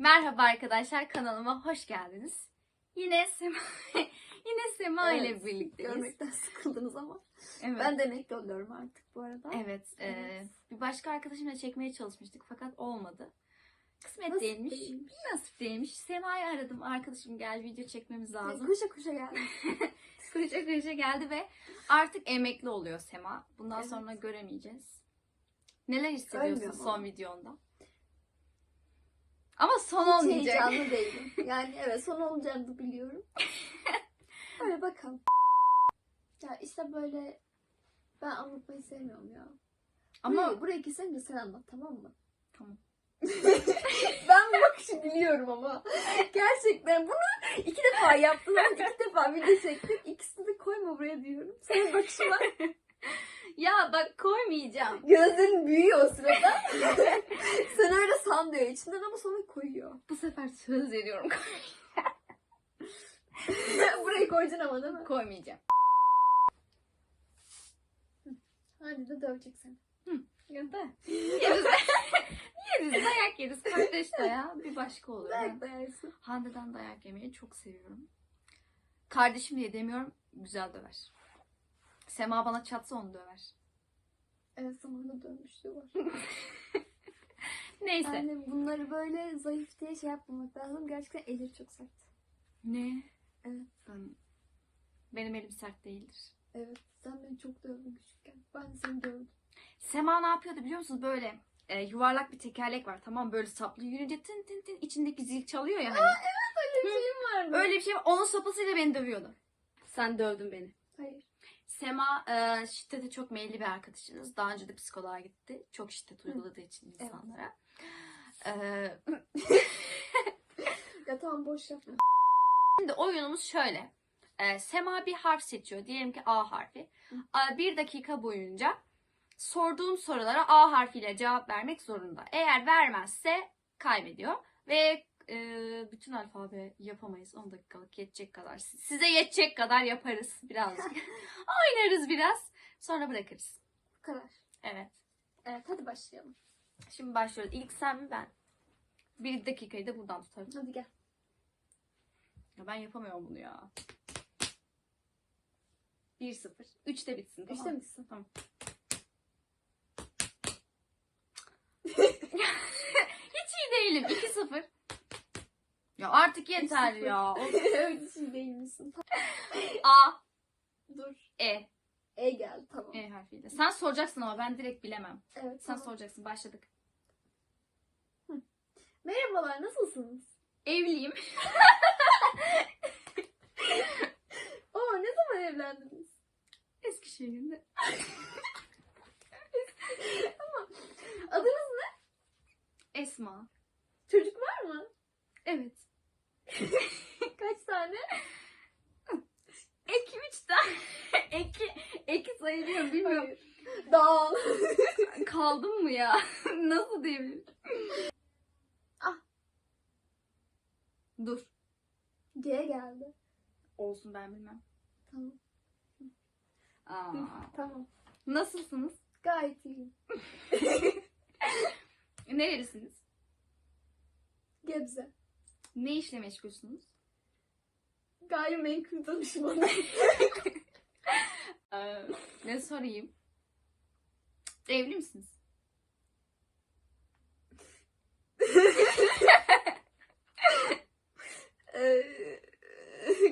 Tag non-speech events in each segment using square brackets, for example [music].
Merhaba arkadaşlar kanalıma hoş geldiniz. Yine Sema [laughs] yine Sema ile Evet, birlikteyiz. Görmekten sıkıldınız ama. Evet. Ben de oluyorum artık bu arada. Evet, e, Evet. bir başka arkadaşımla çekmeye çalışmıştık fakat olmadı. Kısmet Nasip değilmiş. değilmiş. Nasip değilmiş. Sema'yı aradım. Arkadaşım gel video çekmemiz lazım. Kuşa kuşa geldim. [laughs] Koşa koşa geldi ve artık emekli oluyor Sema. Bundan Evet. sonra göremeyeceğiz. Neler hissediyorsun Ölmüyor son ama. videonda? Ama son Hiç olmayacak. heyecanlı değilim. Yani evet son olacağını biliyorum. [laughs] Öyle bakalım. Ya işte böyle ben anlatmayı sevmiyorum ya. Ama Burayı, buraya kesinlikle sen anlat tamam mı? Tamam. [laughs] ben bu bakışı biliyorum ama. Gerçekten bunu iki defa yaptım. Ben iki defa video çektim. İkisini de koyma buraya diyorum. Senin bakışına [laughs] ya bak koymayacağım. gözlerin büyüyor o sırada. [laughs] sen öyle san diyor içinden ama sonra koyuyor. Bu sefer söz veriyorum [laughs] Burayı koyacaksın ama değil mi? koymayacağım. Hadi de dövecek seni. Ya da yeriz. yeriz dayak yeriz. Kardeş dayağı bir başka olur. Dayak Ben dayarsın. Hande'den dayak yemeyi çok seviyorum. Kardeşim diye demiyorum. Güzel döver. Sema bana çatsa onu döver. Evet zamanında dövmüşlüğü var. Neyse. Yani bunları böyle zayıf diye şey yapmamak lazım. Gerçekten elir çok sert. Ne? Evet. Ben, benim elim sert değildir. Evet. Sen beni çok dövdün küçükken. Ben de seni dövdüm. Sema ne yapıyordu biliyor musunuz? Böyle e, yuvarlak bir tekerlek var. Tamam böyle saplı yürüyünce tın tın tın içindeki zil çalıyor ya hani. Öyle bir şeyim vardı. Öyle bir şey var. Onun sopasıyla beni dövüyordu. Sen dövdün beni. Hayır. Sema e, şiddete çok meyilli bir arkadaşınız. Daha önce de psikoloğa gitti. Çok şiddet uyguladığı için Evet. insanlara. E, [laughs] Ya tamam boş yapma. şimdi oyunumuz şöyle. E, Sema bir harf seçiyor. Diyelim ki A harfi. E, bir dakika boyunca sorduğum sorulara A harfiyle cevap vermek zorunda. Eğer vermezse kaybediyor. Ve e, bütün alfabe yapamayız. 10 dakikalık yetecek kadar. Size yetecek kadar yaparız birazcık. [laughs] [laughs] Oynarız biraz. Sonra bırakırız. Bu kadar. Evet. Evet hadi başlayalım. Şimdi başlıyoruz. İlk sen mi ben? Bir dakikayı da buradan tutarım. Hadi gel. Ya ben yapamıyorum bunu ya. 1-0. 3'te bitsin tamam Üçte mı? misin? Tamam. Hiç iyi değilim. 2-0. Ya artık yeter 3-0. ya. [laughs] Öyle değil misin? A, Dur. E. E geldi tamam. E harfiyle. Sen soracaksın ama ben direkt bilemem. Evet Sen tamam. soracaksın. Başladık. Merhabalar nasılsınız? Evliyim. [laughs] Oo ne zaman evlendiniz? Eskişehir'de. Adınız Esma. çocuk var mı? Evet. [laughs] Kaç tane? Eki 3 tane. [laughs] Eki, eki sayılıyor bilmiyorum. Hayır. Dağıl. [laughs] Kaldım mı ya? Nasıl diyebilirim? Ah. Dur. C geldi. Olsun ben bilmem. Tamam. Aa. Tamam. Nasılsınız? Gayet iyiyim. Nerelisiniz? Gebze. Ne işle meşgulsünüz? Gayrimenkul danışmanı. [laughs] Ee, ne sorayım? Evli misiniz? Ee,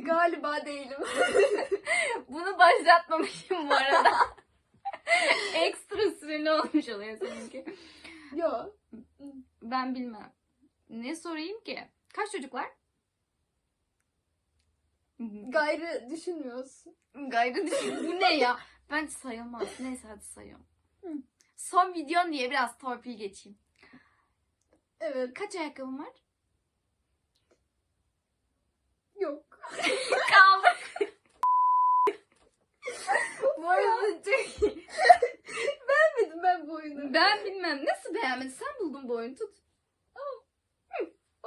galiba değilim. [laughs] Bunu başlatmamışım bu arada. [laughs] Ekstra süreli olmuş oluyor seninki. Yo. Ben bilmem. Ne sorayım ki? Kaç çocuk var? Gayrı düşünmüyorsun. Gayrı düşün. Bu ne ya? Ben sayılmaz. Neyse hadi sayıyorum. Son videon diye biraz torpil geçeyim. Evet. Kaç ayakkabım var? Yok. Kaldı. [laughs] Bu arada çok iyi. Beğenmedim ben bu oyunu. Ben bilmem. Nasıl beğenmedin? Sen buldun bu oyunu. Tut.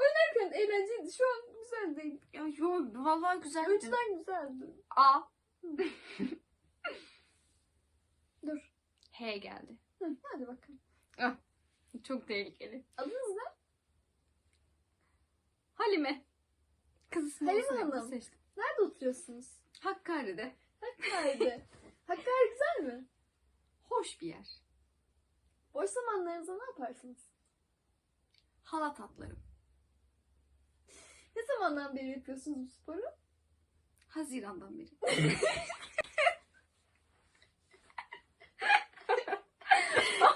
Oynarken eğlenceliydi. Şu an güzel değil. Ya yo vallahi güzel. Önceden güzeldi. A. [laughs] Dur. H geldi. Hı, hadi bakalım. Çok tehlikeli. Adınız ne? Halime. Kız Halime Hanım. seçtim. Nerede oturuyorsunuz? Hakkari'de. Hakkari'de. [laughs] Hakkari güzel mi? Hoş bir yer. Boş zamanlarınızda ne yaparsınız? Halat atlarım. [laughs] Ne zamandan beri yapıyorsunuz bu sporu? Haziran'dan beri. [laughs]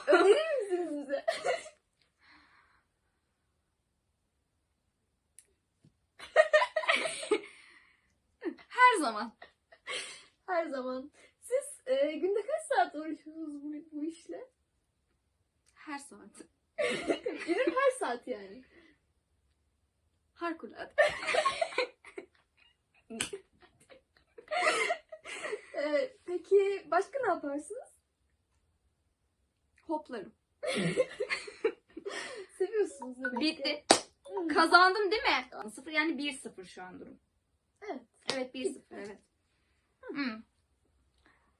Önerir misiniz bize? Her zaman. Her zaman. Siz e, günde kaç saat uğraşıyorsunuz bu, bu işle? Her saat. Günün her saat yani. Harikulade. [laughs] E, peki başka ne yaparsınız? Hoplarım. [laughs] Seviyorsunuz demek ki. Bitti. Hmm. Kazandım değil mi? Sıfır yani 1-0 şu an durum. Evet. Evet 1-0 evet. Hmm.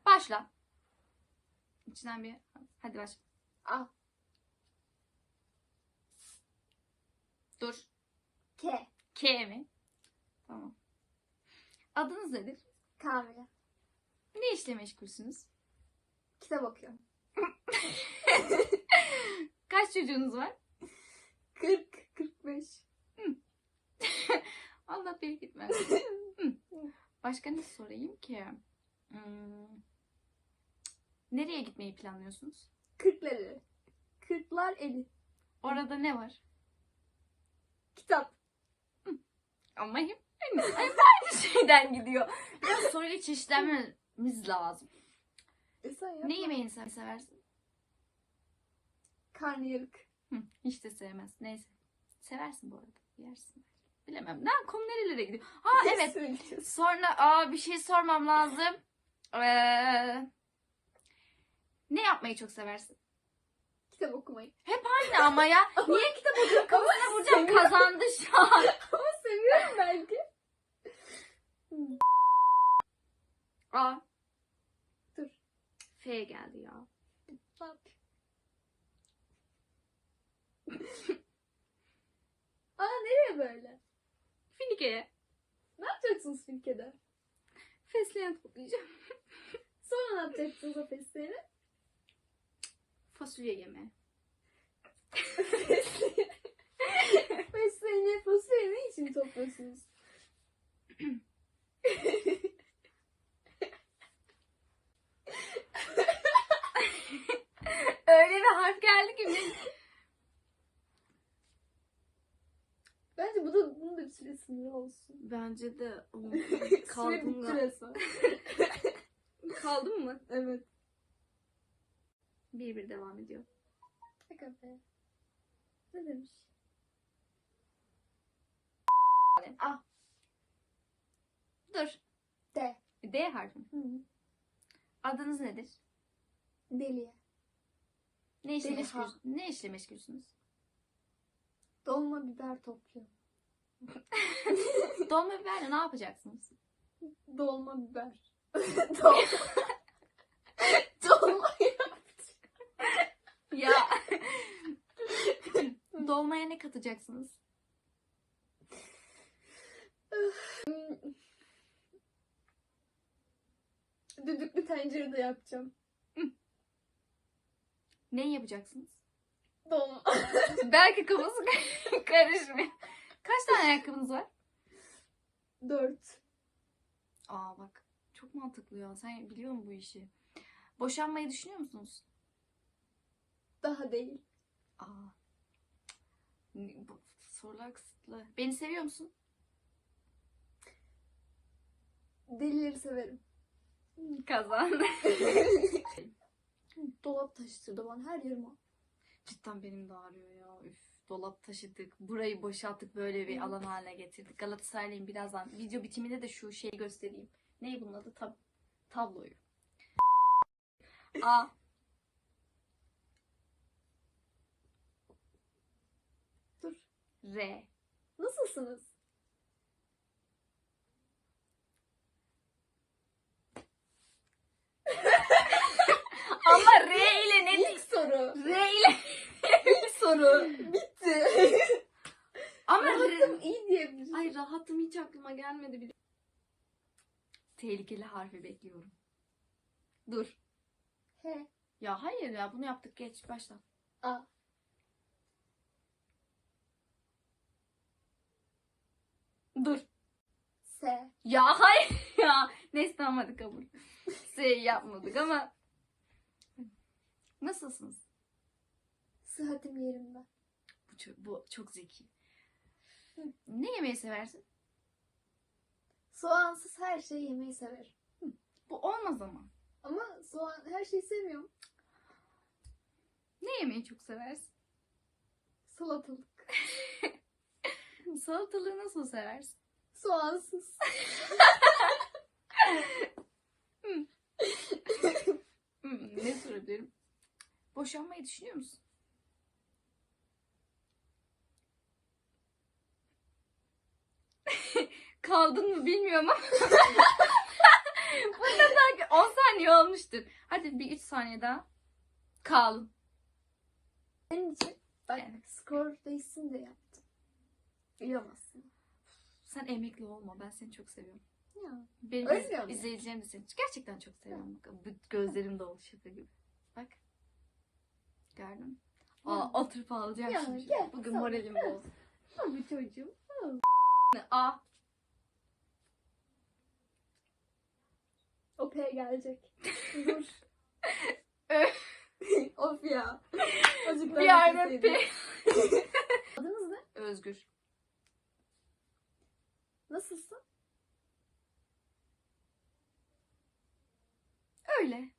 Başla. İçinden bir... Hadi başla. A. Dur. K. K mi? Tamam. Adınız nedir? Kamile. Ne işle meşgulsünüz? Kitap okuyorum. [laughs] Kaç çocuğunuz var? 40, 45. [laughs] Allah bereket versin. [laughs] Hı. Başka ne sorayım ki? Hmm. Nereye gitmeyi planlıyorsunuz? Kırkları. Kırklar eli. Orada ne var? Kitap. Ama hep aynı, hep aynı şeyden gidiyor. Biraz soruyla çeşitlenmemiz lazım. E sen yapma. Ne yemeğini sen seversin? Karnıyarık. Hı, hiç de sevmez. Neyse. Seversin bu arada. Yersin. Bilemem. Ne konu nerelere gidiyor? Ha evet. Söyleyeceğiz. Sonra aa bir şey sormam lazım. Ee, ne yapmayı çok seversin? Kitap okumayı. Aynı ama ya. Niye kitap okuyorum? Kafasına vuracağım. Kazandı şu an. Seviyorum belki. Aa. Dur. F geldi ya. [laughs] Aa nereye böyle? Finike'ye. Ne yapacaksınız Filke'de? Fesleğen toplayacağım. [laughs] Sonra ne yapacaksınız o fesleğeni? Fasulye yeme. [laughs] fesleğeni, fasulyeyi ne için topluyorsunuz? Öyle bir harf geldi ki. benim- Bence bu da bunun da bir süre sınırı olsun. Bence de [laughs] Süre kaldım bitti resmen. [laughs] Kaldım mı? Evet. Bir bir devam ediyor. Şaka be. Ne demiş? Ah. Dur. D. D harfi. Hı -hı. Adınız nedir? Deliye. Ne işle, Deliha. meşgul, ne işle meşgulsünüz? Dolma biber topluyorum. [laughs] Dolma biberle ne yapacaksınız? Dolma biber. [laughs] Dolma. Dolma. Ya. [laughs] Dolmaya ne katacaksınız? Düdüklü tencerede yapacağım. Ne yapacaksınız? Dolma. [laughs] Belki kafası [laughs] karışmıyor. Kaç tane ayakkabınız var? Dört. Aa bak. Çok mantıklı ya. Sen biliyor musun bu işi? Boşanmayı düşünüyor musunuz? Daha değil. Aa. Bu sorular kısıtlı. Beni seviyor musun? Delileri severim. Kazandı. [laughs] Dolap taşıtırdı bana her yerim o. Cidden benim de ağrıyor ya. Üf, dolap taşıdık. Burayı boşalttık. Böyle bir alan haline getirdik. Galatasaraylıyım birazdan. Video bitiminde de şu şeyi göstereyim. Ne bunun adı? Tab tabloyu. A. Dur. R. Nasılsınız? [laughs] Ama R ile ne? İlk soru. R ile [laughs] İlk soru. Bitti. [laughs] Ama Rahatım iyi diyebiliriz. Ay rahatım hiç aklıma gelmedi bile. Tehlikeli harfi bekliyorum. Dur. He. Ya hayır ya bunu yaptık geç başla. A. Dur. S. Ya hayır ya. Neyse tamam hadi kabul. [laughs] Şey yapmadık ama. Nasılsınız? Sıhhatim yerimde. Bu çok, bu çok zeki. Ne yemeyi seversin? Soğansız her şeyi yemeyi severim. Bu olmaz ama. Ama soğan her şeyi sevmiyorum. Ne yemeyi çok seversin? Salatalık. [laughs] Salatalığı nasıl seversin? Soğansız. [laughs] Hmm, ne sorabilirim? Boşanmayı düşünüyor musun? [laughs] Kaldın mı bilmiyorum ama. [laughs] Bunda belki 10 saniye olmuştur. Hadi bir 3 saniye daha. Kal. Senin için bak Evet. skor değişsin de yaptım. Uyuyamazsın. Sen emekli olma. Ben seni çok seviyorum. Ya. Benim Öyle iz- mi? izleyicilerim de seni gerçekten çok seviyorum. Bak, bu gözlerim dolu şaka gibi. Bak. Gördün mü? Aa, oturup ağlayacağım Ya, şimdi. gel, Bugün tamam. moralim bozdu. Tabii çocuğum. A. O P gelecek. Dur. [laughs] Of ya. Azıcık Bir daha yerde. P. Adınız ne? Özgür. Nasılsın? Öyle.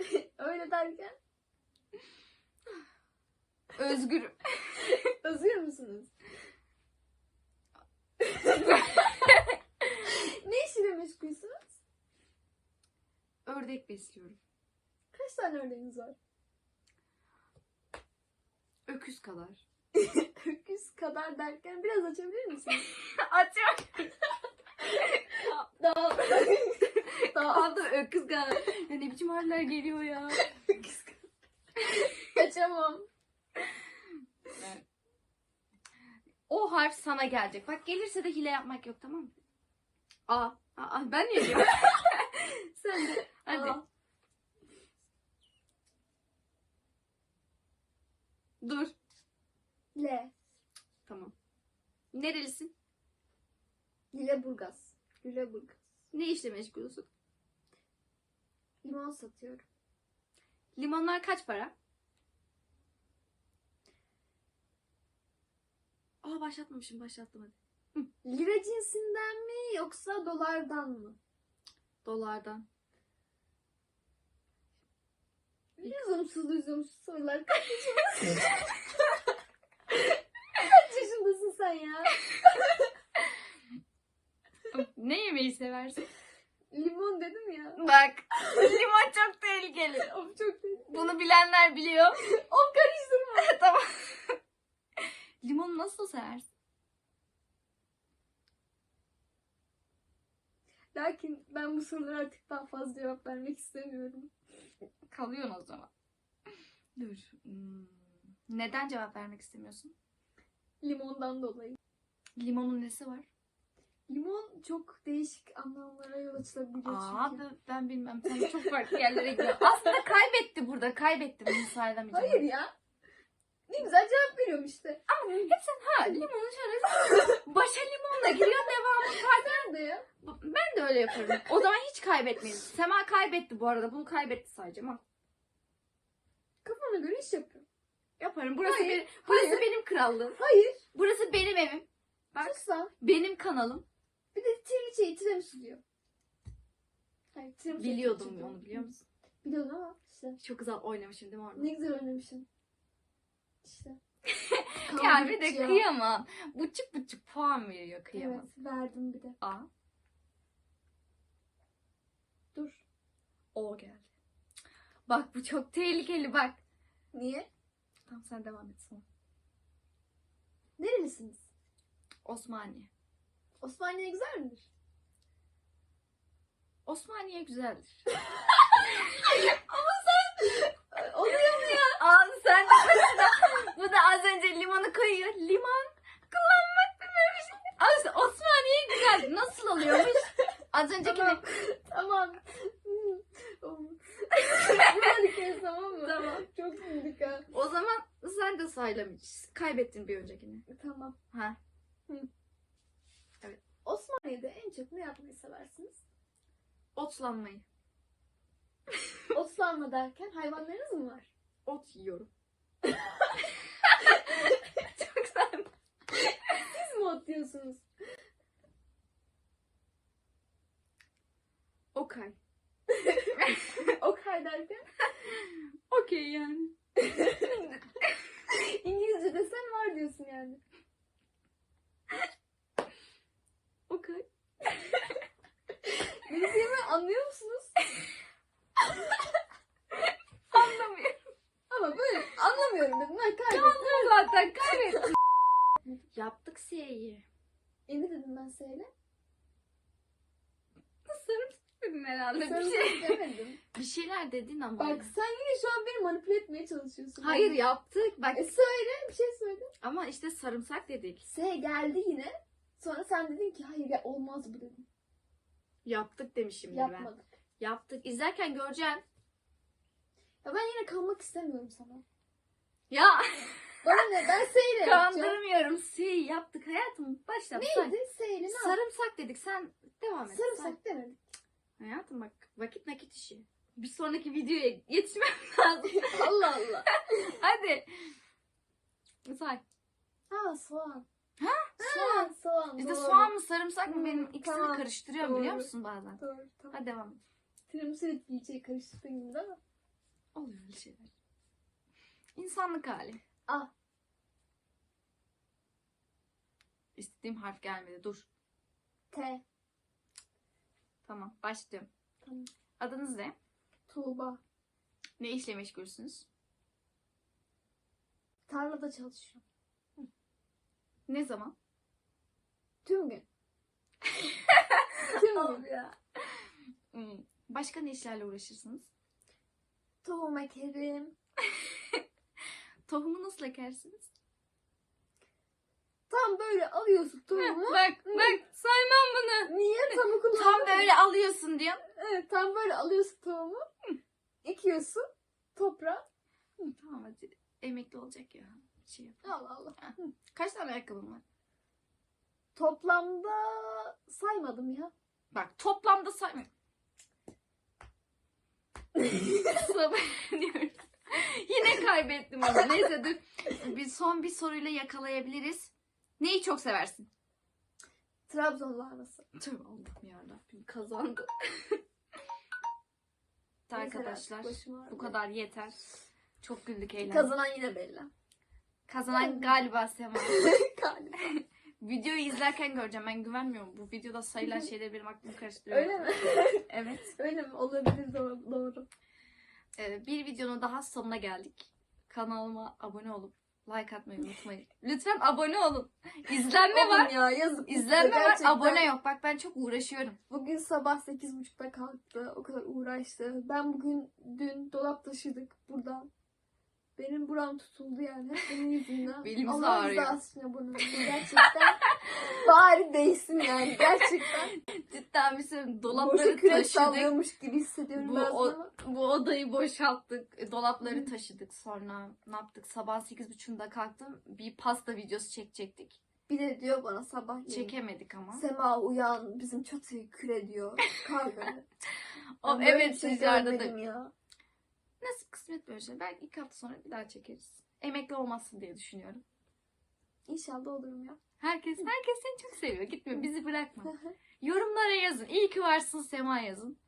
[laughs] Öyle derken Özgür. [laughs] özgür müsünüz? [laughs] ne işiyle meşgulsünüz? Ördek besliyorum. Kaç tane örneğiniz var? Öküz kadar. Öküz kadar derken biraz açabilir misiniz? Açıyorum. Daha daha Aldım öküz. Ya ne biçim haller geliyor ya. Kaçamam. O harf sana gelecek. Bak gelirse de hile yapmak yok tamam mı? A. Aa, ben niye diyorum? [laughs] Sen de. Hadi. Aa, Dur. L. Tamam. Nerelisin? Lüleburgaz. Lüleburgaz. Ne işle meşgulsün? Limon satıyorum. Limonlar kaç para? Aa başlatmamışım başlattım hadi. Lira cinsinden mi yoksa dolardan mı? Dolardan. Lüzumsuz lüzumsuz sorular. Kaç [laughs] yaşındasın? Kaç yaşındasın sen ya? Ne yemeği seversin? Limon dedim ya. Bak. Limon çok tehlikeli. [laughs] Of çok tehlikeli. Bunu bilenler biliyor. [laughs] Of karıştırma. [laughs] tamam. Limonu nasıl seversin? Lakin ben bu sorulara artık daha fazla cevap vermek istemiyorum. Kalıyorsun o zaman. Dur. Hmm. Neden cevap vermek istemiyorsun? Limondan dolayı. Limonun nesi var? Limon çok değişik anlamlara yol açılabiliyor Aa çünkü. ben, ben bilmem. Sen çok farklı yerlere gidiyorsun. [laughs] Aslında kaybetti burada. Kaybetti. Bunu sayılamayacağım. Hayır ya. Ne güzel cevap veriyorum işte. Ama hep sen ha limonu şöyle [laughs] başa limonla giriyor devamı. Nerede ya? Ben de öyle yaparım. O zaman hiç kaybetmeyiz. Sema kaybetti bu arada. Bunu kaybetti sadece ama. Kafana göre iş yapıyorum. Yaparım. Burası, Hayır, benim, burası hayır. benim krallığım. Hayır. Burası benim evim. Bak Sus lan. benim kanalım. Bir de triliçeyi tiramisu diyor. Hayır, tiramisu Biliyordum onu biliyor musun? Biliyordum ama işte. Çok güzel oynamışım değil mi orada? Ne güzel oynamışsın. İşte. Ya bir de ya. kıyamam. Buçuk buçuk puan veriyor kıyamam. Evet verdim bir de. A. Dur. O geldi. Bak bu çok tehlikeli bak. Niye? Tamam sen devam et sonra. Nerelisiniz? Osmaniye. Osmaniye güzel midir? Osmaniye güzeldir. [laughs] Oluyor mu ya? Aa sen de başına. Bu da az önce limonu koyuyor. Limon kullanma Nasıl oluyormuş? Az önceki Tamam. tamam. Bunları kes tamam mı? Tamam. Çok sindik ha. O zaman sen de saylamış. Kaybettin bir öncekini. Tamam. Ha. Osmaniye'de en çok ne yapmayı seversiniz? Otlanmayı. [laughs] Otlanma derken hayvanlarınız mı var? Ot yiyorum. [laughs] Çok güzel. Siz mi ot diyorsunuz? Okay. [laughs] Okay derken? Okey yani. İngilizce desen var diyorsun yani. Okay. Dediğimi anlıyor musunuz? [laughs] Anlamıyorum. Ama böyle anlamıyorum dedim. Ben kaybettim. zaten kaybettim. [laughs] Yaptık S'yi. E ne dedim ben söyle? Sarımsak dedin herhalde bir Sarımsak şey. demedim. Bir şeyler dedin ama. Bak sen yine şu an beni manipüle etmeye çalışıyorsun. Hayır yaptık. Bak E söyle bir şey söyle. ama işte sarımsak dedik. S geldi yine. Sonra sen dedin ki hayır ya olmaz bu dedin. Yaptık demişim ben. Yapmadık. Yaptık. İzlerken göreceksin. Ya ben yine kalmak istemiyorum sana. Ya [laughs] Bana ne? Ben S ile yapacağım. kandırmıyorum. S'yi yaptık hayatım. Başla. Neydi? S ile ne yaptın? Sarımsak dedik. Sen devam et. Sarımsak demedik. Hayatım bak vakit nakit işi. Bir sonraki videoya yetişmem [laughs] lazım. [laughs] Allah Allah. Hadi. Say. Ha soğan. Ha? Soğan, soğan. İşte doğru. soğan mı sarımsak mı benim ikisini tamam. karıştırıyorum biliyor Doğru. musun bazen? Doğru tamam. Hadi devam et. Tiramisu ile pilçeyi karıştırdığın gibi değil mi? Oluyor öyle şeyler. İnsanlık hali. Ah. İstediğim harf gelmedi. Dur. T. Tamam. Başlıyorum. Tamam. Adınız ne? Tuğba. Ne işle meşgulsünüz? Tarlada çalışıyorum. Ne zaman? Tüm gün. Tüm gün. ya. Hmm. Başka ne işlerle uğraşırsınız? Tohum ekerim. Tohumu nasıl ekersiniz? Tam böyle alıyorsun tohumu. bak bak saymam bunu. Niye? Tam kullanmadın. Tam böyle alıyorsun diyor. Evet tam böyle alıyorsun tohumu. Ekiyorsun. Toprağa. Tamam hadi. Emekli olacak ya. Şey yap. Allah Allah. Kaç tane ayakkabın var? Toplamda saymadım ya. Bak toplamda say... Sabır diyoruz. [laughs] Yine kaybettim ama. Neyse dur. Bir son bir soruyla yakalayabiliriz. Neyi çok seversin? Trabzon lahanası. Tövbe Allah'ım yarabbim kazandı. Arkadaşlar bu kadar yeter. Çok güldük eğlendik. Kazanan yine belli. Kazanan galiba Sema. [laughs] Galiba. [laughs] Videoyu izlerken göreceğim. Ben güvenmiyorum. Bu videoda sayılan [laughs] şeyleri benim aklım karıştırıyor. Öyle mi? Evet. Öyle mi? Olabilir doğru. doğru. Ee, bir videonun daha sonuna geldik. Kanalıma abone olup like atmayı unutmayın. Lütfen abone olun. İzlenme Olun var. ya yazık. İzlenme var. Gerçekten. Abone yok. Bak ben çok uğraşıyorum. Bugün sabah 8.30'da kalktı. O kadar uğraştı. Ben bugün dün dolap taşıdık buradan. Benim buram tutuldu yani. Hep [laughs] Benim yüzümden. Belimiz Allah ağrıyor. abone olun. Gerçekten. [laughs] Bari değsin yani. Gerçekten. Cidden bir. Boşa Dolapları kürek taşıdık. gibi hissediyorum Bu, bazen o- bu odayı boşalttık. E, Dolapları taşıdık. Sonra ne yaptık? Sabah 8.30'da kalktım. Bir pasta videosu çekecektik. Bir de diyor bana sabah Çekemedik ama. Sema uyan bizim çatıyı küre diyor. Kargı. [laughs] O, Ben evet bir şey görmedim ya. Nasıl kısmet böyle şey. Belki iki hafta sonra bir daha çekeriz. Emekli olmazsın diye düşünüyorum. İnşallah olurum ya. Herkes herkes seni çok seviyor. Gitme bizi bırakma. Yorumlara yazın. İyi ki varsın Sema yazın.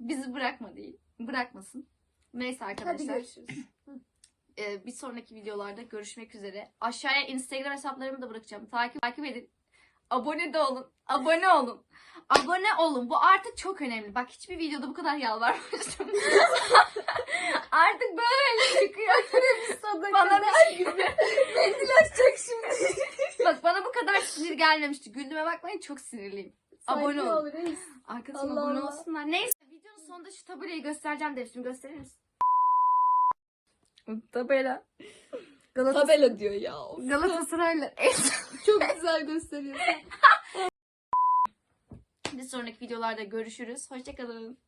Bizi bırakma değil. Bırakmasın. Neyse Hadi arkadaşlar. görüşürüz. e, bir sonraki videolarda görüşmek üzere. Aşağıya Instagram hesaplarımı da bırakacağım. Takip takip edin. Abone de olun. Abone olun. Abone olun. Bu artık çok önemli. Bak hiçbir videoda bu kadar yalvarmamıştım. [laughs] artık böyle çıkıyor. Bana bir şey Mendil açacak şimdi. Bak bana bu kadar sinir gelmemişti. Güldüğüme bakmayın çok sinirliyim. Abone ol. Arkadaşım Allah abone Allah. olsunlar. Neyse videonun sonunda şu tabelayı göstereceğim demiştim. Gösterir misin? Tabela. Galatasaray, Tabela diyor ya. Galatasaray'la Çok güzel gösteriyorsun. [laughs] Bir sonraki videolarda görüşürüz. Hoşçakalın.